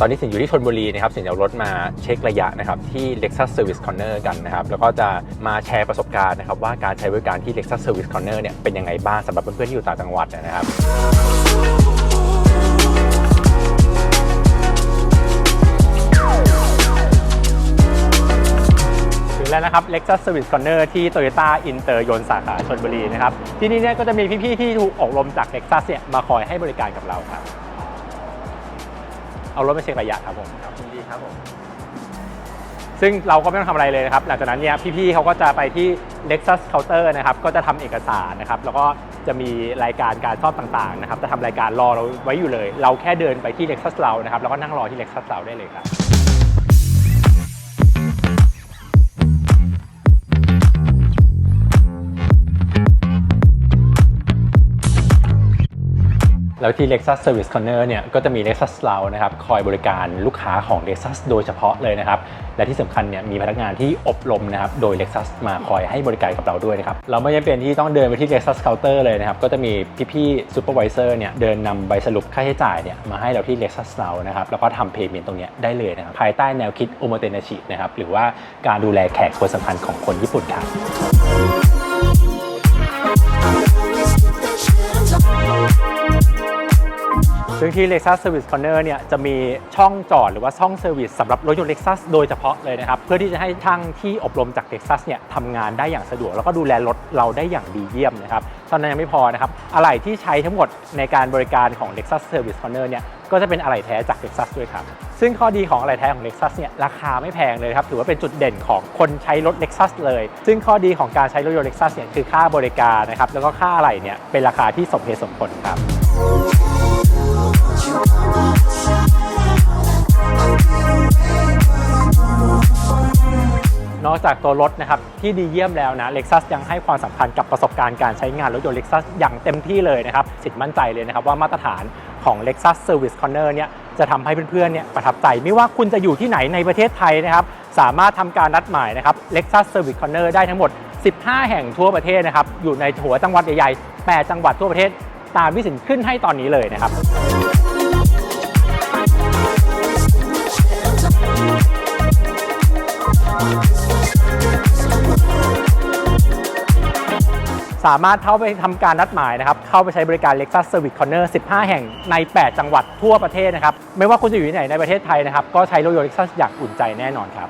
ตอนนี้สินอยู่ที่ชลบุรีนะครับสินจะเอารถมาเช็คระยะนะครับที่ Lexus Service Corner กันนะครับแล้วก็จะมาแชร์ประสบการณ์นะครับว่าการใช้บริการที่ Lexus Service Corner เนี่ยเป็นยังไงบ้างสำหรับเพื่อนๆที่อยู่ต่างจังหวัดนะครับถึงแล้วนะครับ Lexus Service Corner ที่ Toyota Inter ยนสาขาชลบุรีนะครับ ที่นี่เนี่ยก็จะมีพี่ ๆ ที่ถูกอบรมจาก Lexus เนี่ยมาคอยให้บริการกับเราครับ เอารถมาเช็คระยะครับผมครับยินดีครับผมซึ่งเราก็ไม่ต้องทำอะไรเลยนะครับ หลังจากนั้นเนี่ยพี่ๆเขาก็จะไปที่ Lexus Counter นะครับ ก็จะทำเอกสารนะครับ แล้วก็จะมีรายการการซ่อมต่างๆนะครับ จะทำรายการรอเราไว้อยู่เลย เราแค่เดินไปที่ Lexus เรานะครับ แล้วก็นั่งรอที่ Lexus เราได้เลยครับ แล้วที่ Lexus Service Corner เนี่ยก็จะมี Lexus เรานะครับคอยบริการลูกค้าของ Lexus โดยเฉพาะเลยนะครับและที่สำคัญเนี่ยมีพนักงานที่อบรมนะครับโดย Lexus มาคอยให้บริการกับเราด้วยนะครับเราไม่จำเป็นที่ต้องเดินไปที่ Lexus Counter เลยนะครับก็จะมีพี่ๆ Supervisor เนี่ยเดินนำใบสรุปค่าใช้จ่ายเนี่ยมาให้เราที่ Lexus เรานะครับแล้วก็ทำ payment ตรงเนี้ยได้เลยนะครับภายใต้แนวคิด o m o t e n a s h i นะครับหรือว่าการดูแลแขกคนสำคัญของคนญี่ปุ่นครับ ซึ่งที่ Lexus Service Corner เนี่ยจะมีช่องจอดหรือว่าช่องเซอร์วิสสำหรับรถยนต์ Lexus โดยเฉพาะเลยนะครับ เพื่อที่จะให้ช่างที่อบรมจาก Lexus เนี่ยทำงานได้อย่างสะดวก แล้วก็ดูแลรถเราได้อย่างดีเยี่ยมนะครับเท่านั้นยังไม่พอนะครับอะไหล่ที่ใช้ทั้งหมดในการบริการของ Lexus Service Corner เนี่ยก็จะเป็นอะไหล่แท้จาก Lexus ด้วยครับ ซึ่งข้อดีของอะไหล่แท้ของ Lexus เนี่ยราคาไม่แพงเลยครับ ถือว่าเป็นจุดเด่นของคนใช้รถ Lexus เลย ซึ่งข้อดีของการใช้รถยนต์ Lexus เนี่ยคือค่าบริการนะครับ แล้วก็ค่าอะไหล่เนี่ยเป็นราคาที่สมเหตุสมผลครับ นอกจากตัวรถนะครับที่ดีเยี่ยมแล้วนะ Lexus ยังให้ความสำคัญกับประสบการณ์การใช้งานรถยนต์ Lexus อย่างเต็มที่เลยนะครับสิทธิ์มั่นใจเลยนะครับว่ามาตรฐานของ Lexus Service Corner เนี่ยจะทำให้เพื่อนๆเนี่ยประทับใจ ไม่ว่าคุณจะอยู่ที่ไหนในประเทศไทยนะครับสามารถทำการนัดหมายนะครับ Lexus Service Corner ได้ทั้งหมด 15 แห่งทั่วประเทศนะครับอยู่ในหัวจังหวัดใหญ่ๆ8จังหวัดทั่วประเทศตามที่สินขึ้นให้ตอนนี้เลยนะครับ สามารถเข้าไปทำการนัดหมายนะครับ เข้าไปใช้บริการ Lexus Service Corner 15 แห่งใน 8 จังหวัดทั่วประเทศนะครับ ไม่ว่าคุณจะอยู่ที่ไหนในประเทศไทยนะครับ ก็ใช้รถยนต์ Lexus อย่างอุ่นใจแน่นอนครับ